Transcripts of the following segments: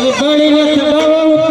અરે બળીને સબાવો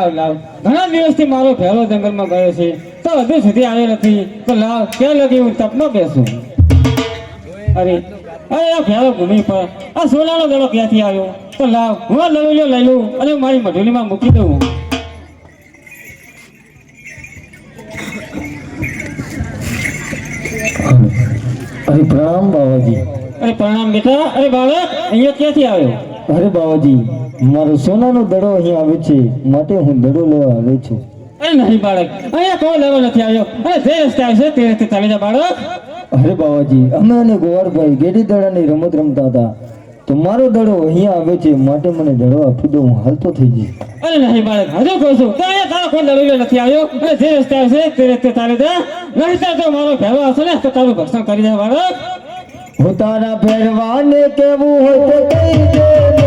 લાવ લાવ. ઘણા દિવસથી મારો ભેળો જંગલમાં ગયો છે. તો હજુ સુધી આવ્યો નથી. તો લાવ ક્યાં લગી હું તપમાં બેસું? અરે અરે આ ભેળો ભૂમિ પર આ સોનાનો દડો ક્યાંથી આવ્યો? તો લાવ હું આ લવેલો લઈ લઉં અને મારી મઢુલીમાં મૂકી દઉં. અરે પ્રણામ બાવાજી. અરે પ્રણામ બેટા. અરે બાળક અહીંયા ક્યાંથી આવ્યો? અરે બાવાજી મારો સોનાનો દડો અહીં આવે છે માટે હું દડો લેવા આવે છું. અરે નહીં બાળક અહીંયા કોઈ લેવા નથી આવ્યો? અરે જે રસ્તે આવશે તે રસ્તે ચાલી જા બાળક. અરે બાવાજી અમે અને ગોવાળભાઈ ગેડી દડાની રમત રમતા હતા. તો મારો દડો અહીંયા આવે છે માટે મને દડો આપી દો હું હાલતો થઈ જઈશ. અરે નહીં બાળક હજુ કહું છું તો અહીંયા તારો કોઈ દલીલો નથી આવ્યો? અને જે રસ્તે આવશે તે રસ્તે ચાલી જા. નહીં તો મારો ભેળો હશે ને તો તારું ભક્ષણ કરી જાય બાળક. હું તારા પહેરવાને કેવું હોય તો કહી દે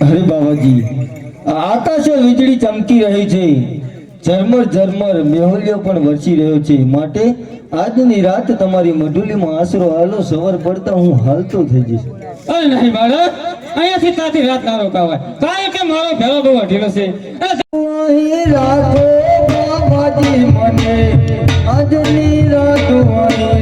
અરે બાબાજી આકાશે વીજળી ચમકી રહી છે. ઝરમર ઝરમર, મેહુલ્યો પણ વરસી રહ્યો છે. માટે આજની રાત તમારી મઢુલીમાં આશરો હાલો, સવાર પડતા હું હાલતો થઈ જઈશ. અરે નહીં, બાળક. અહીંયાથી તાથી રાત ના રોકાવાય કારણ કે મારો ભેળો બહુ અઢીલો છે. રાખો મને. આજની રાતો અહીં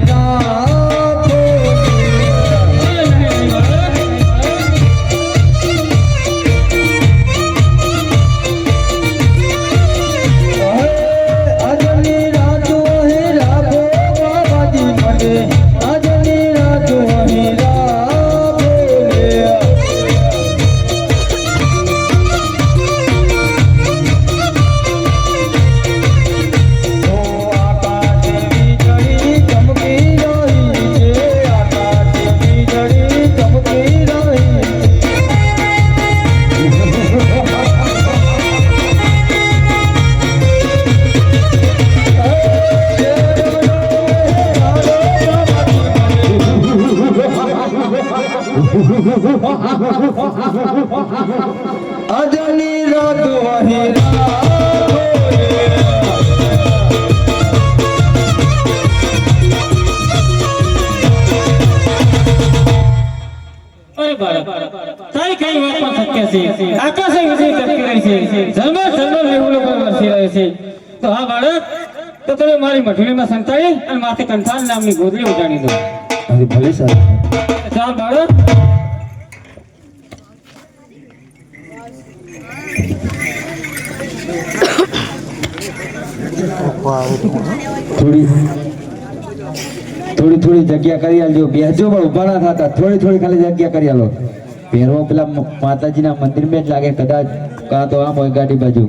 કઈ વાત પણ સત્ય છે? આકાશે વિશે ટપકી રહી છે જન્મ જન્મ લેવું લોકો વરસી રહે છે. તો હા બાળક તો તમે મારી મઠુલીમાં સંતાડી અને માથે કંઠાલ નામની ગોદડી ઉજાડી દો. ભલે સર ચાલ બાળક. થોડી થોડી થોડી જગ્યા કરી આલજો. બેસજો પણ ઊભા ના થતા. થોડી થોડી ખાલી જગ્યા કરી આલો. પહેરવા પેલા મ- માતાજીના મંદિરમાં જ લાગે કદાચ કાં તો આમ હોય ગાડી બાજુ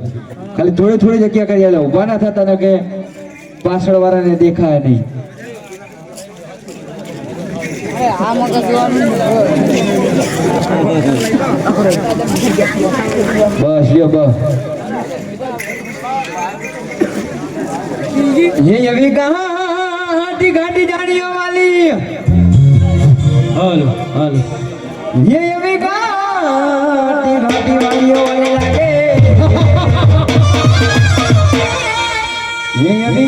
ખાલી થોડી થોડી જગ્યા કરી આલો ઉભા ના થતા ને કે પાછળ વાળાને દેખાય નહીં બસ લ્યો બસ ये अभी कहाँ हाथी घाटी झाड़ियों वाली હાલો હાલો ये ये अभी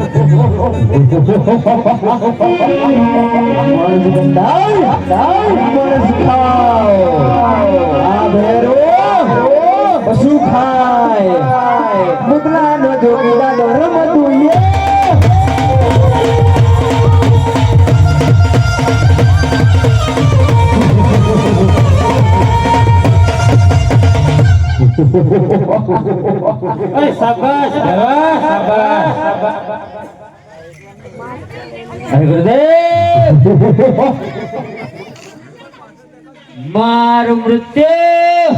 પશુ ખાય મુગલા નો જોગીદાર નો રમતું અરે શાબાશ શાબાશ. મારું મૃત્યુ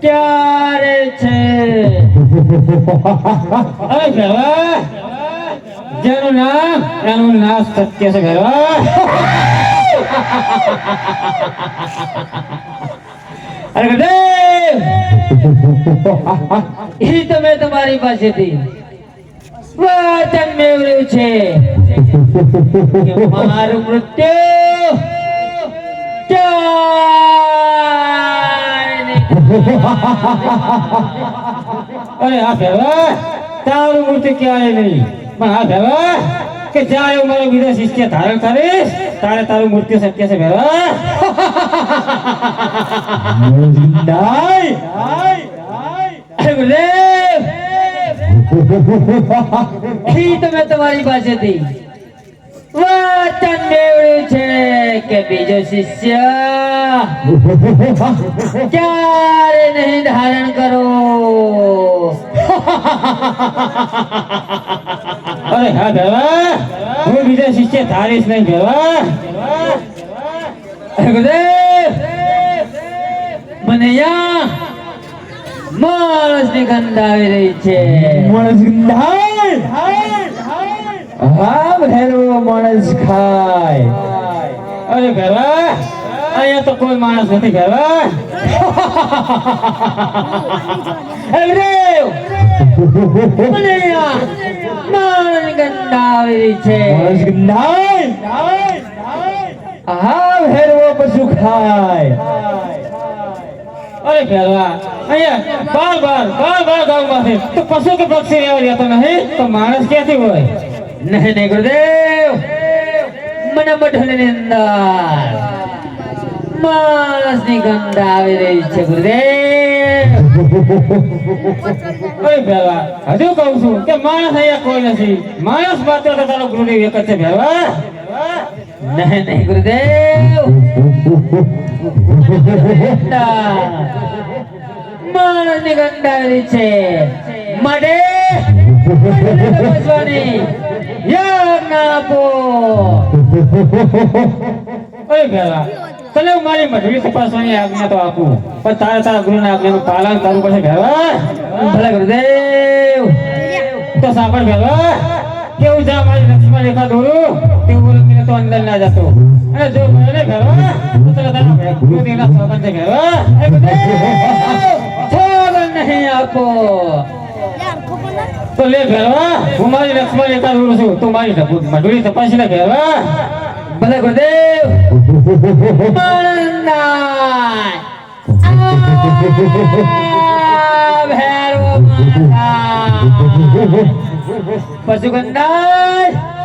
ક્યારે છે? જેનું નામ, એનું નાશ સત્ય છે ભેરવા અરે ગુરુદેવ! એ તમે તમારી પાસેથી વચન મેળવ્યું છે. કે મારું મૃત્યુ અરે હા ભેવા તારું મૃત્યુ ક્યારે નહીં. પણ હા ભેવા કે જ્યાં એવું મારો બીજો શિષ્ય ધારણ કરીશ તારે તારું મૃત્યુ શક્ય છે ભેવા ઈ તમે તમારી પાસેથી. વચન મેળવ્યું છે કે બીજો શિષ્ય? ક્યારે નહીં ધારણ કરો? અરે હા ભેવા હું બીજા શિષ્ય ધારીશ નહીં ભેવા મને યા માણસની ગંધ આવી રહી છે. હા ભેરો માણસ ખાય. અરે ભેરા અહીંયા તો કોઈ માણસ નથી ભેરા હા ભેરવો પશુ ખાય. અરે ભેરવા. અહીંયા બાર બાર બાર બાર ગામમાંથી. તો પશુ કે પક્ષી રહેવા રહેતો નહીં? તો માણસ ક્યાંથી હોય? નહીં નહીં ગુરુદેવ. મને મઢલની અંદર માણસની ગંધ આવી રહી છે ગુરુદેવ. અરે ભેરવા હજુ કહું છું કે માણસ અહીંયા કોઈ નથી. માણસ માત્ર તો તારો ગુરુદેવ એક જ છે ભેરવા. નહીં નહીં, ગુરુદેવ. માણસની રહી છે. માટે તને તો આપું. પણ તારે તારા ગુરુના આજ્ઞાનું પાલન કરવું પડશે ભેરવા ભલે ગુરુદેવ. તો સાંભળ ભેરવા કેવું જા મારી લક્ષ્મણ રેખા દોરું તેવું બોલીને તો અંદર ના જતો. અને જો મને તો તને તારા ગુરુદેવના સોગંદ છે ભેરવા એ બધે છોડ નહીં આપો. તો લે ભેરવા હું મારી લક્ષ્મણ રેખા દોરું છું, તું મારી મજૂરી તપાસી ને ભેરવા ભલે ગુરુદેવ. ભેરવો. પશુગંધાય.